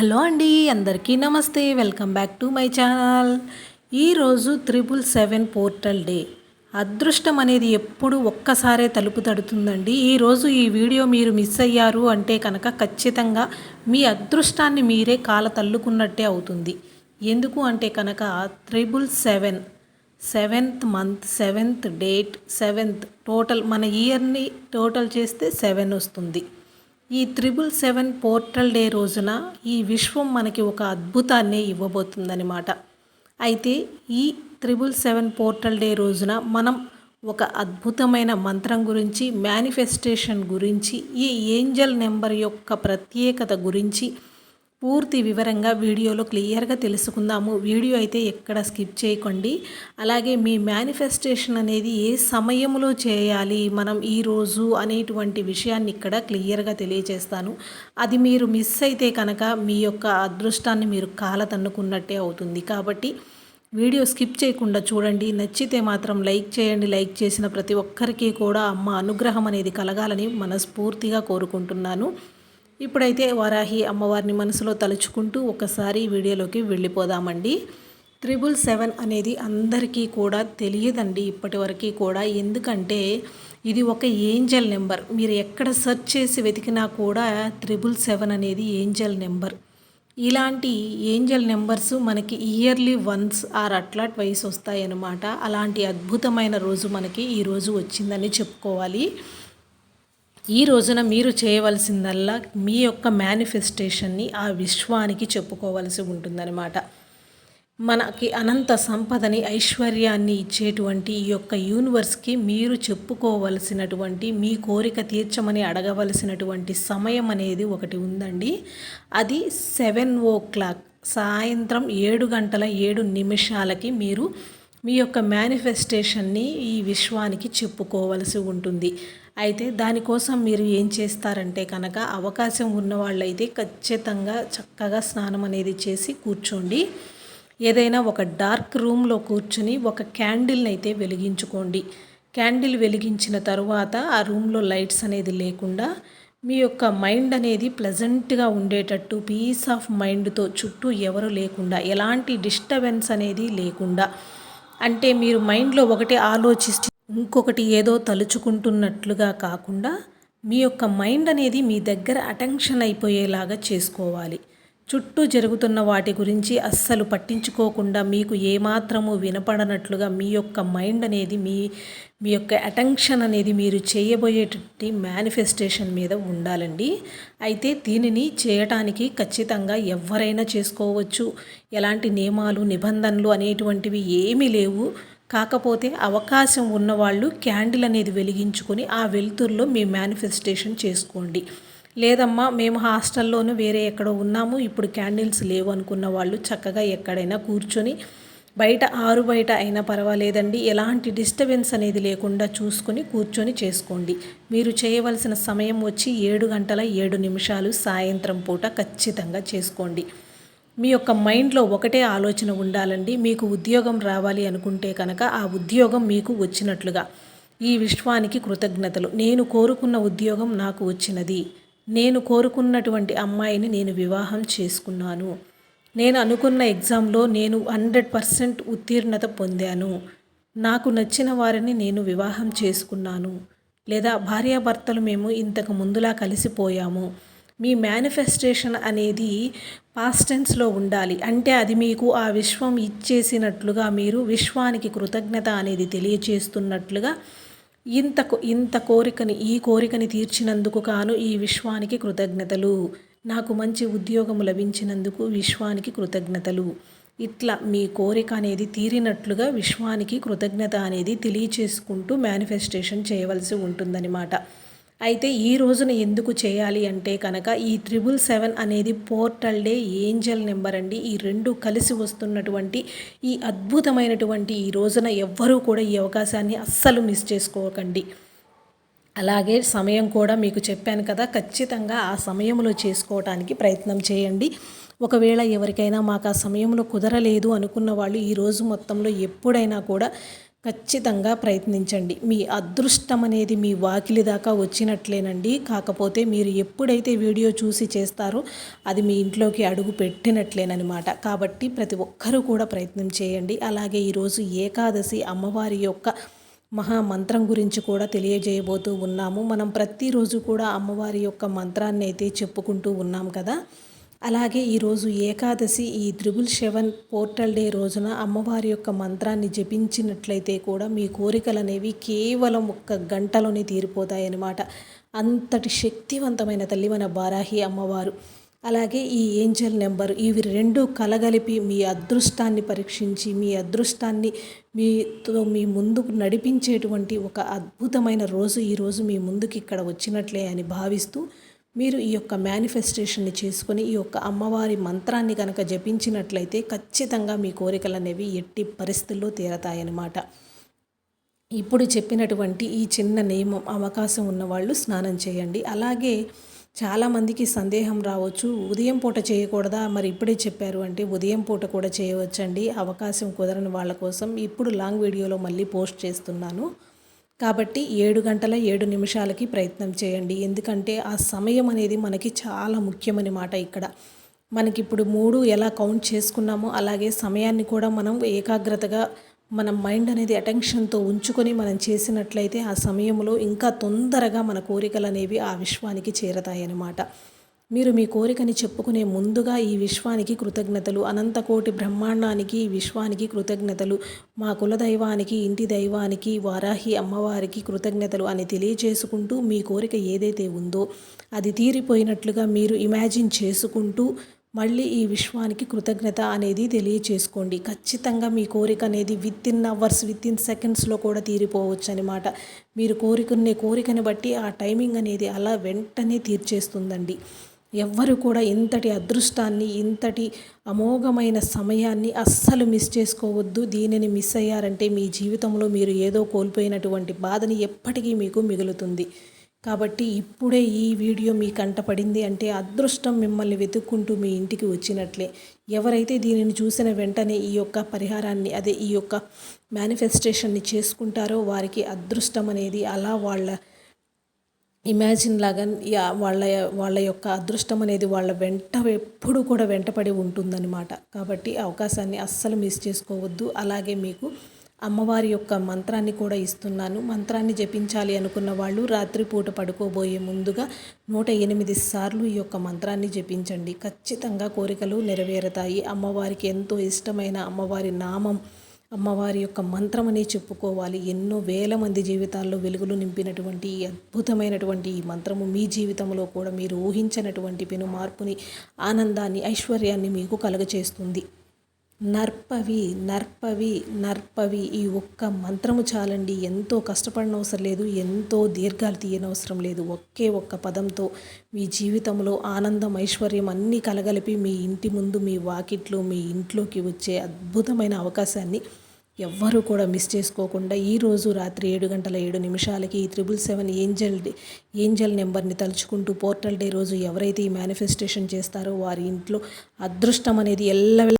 Hello అండి అందరికీ నమస్తే. Welcome back to my channel. ఈరోజు త్రిపుల్ సెవెన్ పోర్టల్ డే. అదృష్టం అనేది ఎప్పుడు ఒక్కసారే తలుపు తడుతుందండి. ఈరోజు ఈ వీడియో మీరు మిస్ అయ్యారు అంటే కనుక ఖచ్చితంగా మీ అదృష్టాన్ని మీరే కాల తల్లుకున్నట్టే అవుతుంది. ఎందుకు అంటే కనుక triple seven seventh month seventh date seventh total మన ఇయర్ని టోటల్ చేస్తే సెవెన్ వస్తుంది. ఈ త్రిబుల్ సెవెన్ పోర్టల్ డే రోజున ఈ విశ్వం మనకి ఒక అద్భుతాన్ని ఇవ్వబోతుందన్నమాట. అయితే ఈ త్రిబుల్ సెవెన్ పోర్టల్ డే రోజున మనం ఒక అద్భుతమైన మంత్రం గురించి మేనిఫెస్టేషన్ గురించి ఈ ఏంజల్ నెంబర్ యొక్క ప్రత్యేకత గురించి పూర్తి వివరంగా వీడియోలో క్లియర్గా తెలుసుకుందాము. వీడియో అయితే ఎక్కడ స్కిప్ చేయకండి. అలాగే మీ మేనిఫెస్టేషన్ అనేది ఏ సమయంలో చేయాలి మనం ఈరోజు అనేటువంటి విషయాన్ని ఇక్కడ క్లియర్గా తెలియజేస్తాను. అది మీరు మిస్ అయితే కనుక మీ యొక్క అదృష్టాన్ని మీరు కాల తన్నుకున్నట్టే అవుతుంది. కాబట్టి వీడియో స్కిప్ చేయకుండా చూడండి. నచ్చితే మాత్రం లైక్ చేయండి. లైక్ చేసిన ప్రతి ఒక్కరికి కూడా అమ్మ అనుగ్రహం అనేది కలగాలని మనస్ఫూర్తిగా కోరుకుంటున్నాను. ఇప్పుడైతే వారాహి అమ్మవారిని మనసులో తలుచుకుంటూ ఒకసారి వీడియోలోకి వెళ్ళిపోదామండి. త్రిబుల్ సెవెన్ అనేది అందరికీ కూడా తెలియదండి ఇప్పటివరకు కూడా. ఎందుకంటే ఇది ఒక ఏంజల్ నెంబర్. మీరు ఎక్కడ సెర్చ్ చేసి వెతికినా కూడా త్రిబుల్ సెవెన్ అనేది ఏంజల్ నెంబర్. ఇలాంటి ఏంజల్ నెంబర్స్ మనకి yearly once or at least twice వస్తాయన్నమాట. అలాంటి అద్భుతమైన రోజు మనకి ఈరోజు వచ్చిందని చెప్పుకోవాలి. ఈ రోజున మీరు చేయవలసిందల్లా మీ యొక్క మేనిఫెస్టేషన్ని ఆ విశ్వానికి చెప్పుకోవలసి ఉంటుందన్నమాట. మనకి అనంత సంపదని ఐశ్వర్యాన్ని ఇచ్చేటువంటి ఈ యొక్క యూనివర్స్కి మీరు చెప్పుకోవలసినటువంటి మీ కోరిక తీర్చమని అడగవలసినటువంటి సమయం అనేది ఒకటి ఉందండి. అది సెవెన్ ఓ క్లాక్ సాయంత్రం ఏడు గంటల ఏడు నిమిషాలకి మీరు మీ యొక్క మేనిఫెస్టేషన్ని ఈ విశ్వానికి చెప్పుకోవలసి ఉంటుంది. అయితే దానికోసం మీరు ఏం చేస్తారంటే కనుక అవకాశం ఉన్నవాళ్ళైతే ఖచ్చితంగా చక్కగా స్నానం అనేది చేసి కూర్చోండి. ఏదైనా ఒక డార్క్ రూమ్లో కూర్చుని ఒక క్యాండిల్ని అయితే వెలిగించుకోండి. క్యాండిల్ వెలిగించిన తరువాత ఆ రూమ్లో లైట్స్ అనేది లేకుండా మీ యొక్క మైండ్ అనేది ప్లెజెంట్గా ఉండేటట్టు పీస్ ఆఫ్ మైండ్తో చుట్టూ ఎవరు లేకుండా ఎలాంటి డిస్టర్బెన్స్ అనేది లేకుండా అంటే మీరు మైండ్లో ఒకటి ఆలోచిస్తే ఇంకొకటి ఏదో తలుచుకుంటున్నట్లుగా కాకుండా మీ యొక్క మైండ్ అనేది మీ దగ్గర అటెన్షన్ అయిపోయేలాగా చేసుకోవాలి. చుట్టూ జరుగుతున్న వాటి గురించి అస్సలు పట్టించుకోకుండా మీకు ఏమాత్రము వినపడనట్లుగా మీ యొక్క మైండ్ అనేది మీ మీ యొక్క అటెన్షన్ అనేది మీరు చేయబోయేటటువంటి మేనిఫెస్టేషన్ మీద ఉండాలండి. అయితే దీనిని చేయటానికి ఖచ్చితంగా ఎవరైనా చేసుకోవచ్చు. ఎలాంటి నియమాలు నిబంధనలు అనేటువంటివి ఏమీ లేవు. కాకపోతే అవకాశం ఉన్నవాళ్ళు క్యాండిల్ అనేది వెలిగించుకొని ఆ వెలుతురులో మీ మేనిఫెస్టేషన్ చేసుకోండి. లేదమ్మా మేము హాస్టల్లోనూ వేరే ఎక్కడో ఉన్నాము ఇప్పుడు క్యాండిల్స్ లేవు అనుకున్న వాళ్ళు చక్కగా ఎక్కడైనా కూర్చొని బయట ఆరు బయట అయినా పర్వాలేదండి. ఎలాంటి డిస్టర్బెన్స్ అనేది లేకుండా చూసుకొని కూర్చొని చేసుకోండి. మీరు చేయవలసిన సమయం వచ్చి ఏడు గంటల ఏడు నిమిషాలు సాయంత్రం పూట ఖచ్చితంగా చేసుకోండి. మీ యొక్క మైండ్లో ఒకటే ఆలోచన ఉండాలండి. మీకు ఉద్యోగం రావాలి అనుకుంటే కనుక ఆ ఉద్యోగం మీకు వచ్చినట్లుగా. ఈ విశ్వానికి కృతజ్ఞతలు. నేను కోరుకున్న ఉద్యోగం నాకు వచ్చినది. నేను కోరుకున్నటువంటి అమ్మాయిని నేను వివాహం చేసుకున్నాను. నేను అనుకున్న ఎగ్జామ్లో నేను హండ్రెడ్ పర్సెంట్ ఉత్తీర్ణత పొందాను. నాకు నచ్చిన వారిని నేను వివాహం చేసుకున్నాను. లేదా భార్యాభర్తలు మేము ఇంతకు ముందులా కలిసిపోయాము. మీ మేనిఫెస్టేషన్ అనేది పాస్టెన్స్లో ఉండాలి. అంటే అది మీకు ఆ విశ్వం ఇచ్చేసినట్లుగా మీరు విశ్వానికి కృతజ్ఞత అనేది తెలియచేస్తున్నట్లుగా ఇంత ఇంత కోరికని ఈ కోరికని తీర్చినందుకు కాను ఈ విశ్వానికి కృతజ్ఞతలు. నాకు మంచి ఉద్యోగము లభించినందుకు విశ్వానికి కృతజ్ఞతలు. ఇట్లా మీ కోరిక అనేది తీరినట్లుగా విశ్వానికి కృతజ్ఞత అనేది తెలియచేసుకుంటూ మేనిఫెస్టేషన్ చేయవలసి ఉంటుందన్నమాట. అయితే ఈ రోజున ఎందుకు చేయాలి అంటే కనుక ఈ త్రిబుల్ సెవెన్ అనేది పోర్టల్ డే ఏంజల్ నెంబర్ అండి. ఈ రెండు కలిసి వస్తున్నటువంటి ఈ అద్భుతమైనటువంటి ఈ రోజున ఎవ్వరూ కూడా ఈ అవకాశాన్ని అస్సలు మిస్ చేసుకోకండి. అలాగే సమయం కూడా మీకు చెప్పాను కదా ఖచ్చితంగా ఆ సమయంలో చేసుకోవటానికి ప్రయత్నం చేయండి. ఒకవేళ ఎవరికైనా మాకు ఆ సమయంలో కుదరలేదు అనుకున్న వాళ్ళు ఈరోజు మొత్తంలో ఎప్పుడైనా కూడా ఖచ్చితంగా ప్రయత్నించండి. మీ అదృష్టం అనేది మీ వాకిలి దాకా వచ్చినట్లేనండి. కాకపోతే మీరు ఎప్పుడైతే వీడియో చూసి చేస్తారో అది మీ ఇంట్లోకి అడుగు పెట్టినట్లేనమాట కాబట్టి ప్రతి ఒక్కరూ కూడా ప్రయత్నం చేయండి. అలాగే ఈరోజు ఏకాదశి అమ్మవారి యొక్క మహామంత్రం గురించి కూడా తెలియజేయబోతూ ఉన్నాము. మనం ప్రతిరోజు కూడా అమ్మవారి యొక్క మంత్రాన్ని అయితే చెప్పుకుంటూ ఉన్నాం కదా. అలాగే ఈరోజు ఏకాదశి ఈ త్రిబుల్ సెవెన్ పోర్టల్ డే రోజున అమ్మవారి యొక్క మంత్రాన్ని జపించినట్లయితే కూడా మీ కోరికలు అనేవి కేవలం ఒక్క గంటలోనే తీరిపోతాయన్నమాట. అంతటి శక్తివంతమైన తల్లి మన బారాహి అమ్మవారు. అలాగే ఈ ఏంజల్ నెంబర్ ఇవి రెండు కలగలిపి మీ అదృష్టాన్ని పరీక్షించి మీ అదృష్టాన్ని మీతో మీ ముందుకు నడిపించేటువంటి ఒక అద్భుతమైన రోజు ఈరోజు మీ ముందుకు ఇక్కడ వచ్చినట్లే అని భావిస్తూ మీరు ఈ యొక్క మేనిఫెస్టేషన్ని చేసుకుని ఈ యొక్క అమ్మవారి మంత్రాన్ని కనుక జపించినట్లయితే ఖచ్చితంగా మీ కోరికలు అనేవి ఎట్టి పరిస్థితుల్లో తీరతాయన్నమాట. ఇప్పుడు చెప్పినటువంటి ఈ చిన్న నియమం అవకాశం ఉన్నవాళ్ళు స్నానం చేయండి. అలాగే చాలామందికి సందేహం రావచ్చు. ఉదయం పూట చేయకూడదా? మరి ఇప్పుడే చెప్పారు అంటే ఉదయం పూట కూడా చేయవచ్చండి. అవకాశం కుదరని వాళ్ళ కోసం ఇప్పుడు లాంగ్ వీడియోలో మళ్ళీ పోస్ట్ చేస్తున్నాను. కాబట్టి ఏడు గంటల ఏడు నిమిషాలకి ప్రయత్నం చేయండి. ఎందుకంటే ఆ సమయం అనేది మనకి చాలా ముఖ్యమని మాట ఇక్కడ. మనకి ఇప్పుడు మూడు ఎలా కౌంట్ చేసుకున్నామో అలాగే సమయాన్ని కూడా మనం ఏకాగ్రతగా మన మైండ్ అనేది అటెన్షన్తో ఉంచుకొని మనం చేసినట్లయితే ఆ సమయంలో ఇంకా తొందరగా మన కోరికలు అనేవి ఆ విశ్వానికి చేరతాయన్నమాట. మీరు మీ కోరికని చెప్పుకునే ముందుగా ఈ విశ్వానికి కృతజ్ఞతలు. అనంతకోటి బ్రహ్మాండానికి ఈ విశ్వానికి కృతజ్ఞతలు. మా కులదైవానికి ఇంటి దైవానికి వారాహి అమ్మవారికి కృతజ్ఞతలు అని తెలియజేసుకుంటూ మీ కోరిక ఏదైతే ఉందో అది తీరిపోయినట్లుగా మీరు ఇమాజిన్ చేసుకుంటూ మళ్ళీ ఈ విశ్వానికి కృతజ్ఞత అనేది తెలియచేసుకోండి. ఖచ్చితంగా మీ కోరిక అనేది within hours within సెకండ్స్లో కూడా తీరిపోవచ్చు అనమాట మీరు కోరికనే కోరికని బట్టి ఆ టైమింగ్ అనేది అలా వెంటనే తీర్చేస్తుందండి. ఎవ్వరు కూడా ఇంతటి అదృష్టాన్ని ఇంతటి అమోఘమైన సమయాన్ని అస్సలు మిస్ చేసుకోవద్దు. దీనిని మిస్ అయ్యారంటే మీ జీవితంలో మీరు ఏదో కోల్పోయినటువంటి బాధని ఎప్పటికీ మీకు మిగులుతుంది. కాబట్టి ఇప్పుడే ఈ వీడియో మీ కంటపడింది అంటే అదృష్టం మిమ్మల్ని వెతుక్కుంటూ మీ ఇంటికి వచ్చినట్లే. ఎవరైతే దీనిని చూసిన వెంటనే ఈ యొక్క పరిహారాన్ని అదే ఈ యొక్క మేనిఫెస్టేషన్ని చేసుకుంటారో వారికి అదృష్టం అనేది అలా వాళ్ళ ఇమాజిన్ లాగా వాళ్ళ వాళ్ళ యొక్క అదృష్టం అనేది వాళ్ళ వెంట ఎప్పుడు కూడా వెంటపడి ఉంటుందన్నమాట. కాబట్టి అవకాశాన్ని అస్సలు మిస్ చేసుకోవద్దు. అలాగే మీకు అమ్మవారి యొక్క మంత్రాన్ని కూడా ఇస్తున్నాను. మంత్రాన్ని జపించాలి అనుకున్న వాళ్ళు రాత్రిపూట పడుకోబోయే ముందుగా నూట ఎనిమిది సార్లు ఈ యొక్క మంత్రాన్ని జపించండి. ఖచ్చితంగా కోరికలు నెరవేరుతాయి. అమ్మవారికి ఎంతో ఇష్టమైన అమ్మవారి నామం అమ్మవారి యొక్క మంత్రమని చెప్పుకోవాలి. ఎన్నో వేల మంది జీవితాల్లో వెలుగులు నింపినటువంటి ఈ అద్భుతమైనటువంటి ఈ మంత్రము మీ జీవితంలో కూడా మీరు ఊహించినటువంటి పెను మార్పుని ఆనందాన్ని ఐశ్వర్యాన్ని మీకు కలుగచేస్తుంది. నర్పవి నర్పవి నర్పవి ఈ ఒక్క మంత్రము చాలండి. ఎంతో కష్టపడనవసరం లేదు ఎంతో దీర్ఘాలు తీయనవసరం లేదు. ఒకే ఒక్క పదంతో మీ జీవితంలో ఆనందం ఐశ్వర్యం అన్నీ కలగలిపి మీ ఇంటి ముందు మీ వాకిట్లో మీ ఇంట్లోకి వచ్చే అద్భుతమైన అవకాశాన్ని ఎవ్వరూ కూడా మిస్ చేసుకోకుండా ఈరోజు రాత్రి ఏడు గంటల ఏడు నిమిషాలకి ఈ త్రిబుల్ సెవెన్ ఏంజల్ ఏంజల్ నెంబర్ని తలుచుకుంటూ పోర్టల్ డే రోజు ఎవరైతే ఈ మేనిఫెస్టేషన్ చేస్తారో వారి ఇంట్లో అదృష్టం అనేది ఎల్ల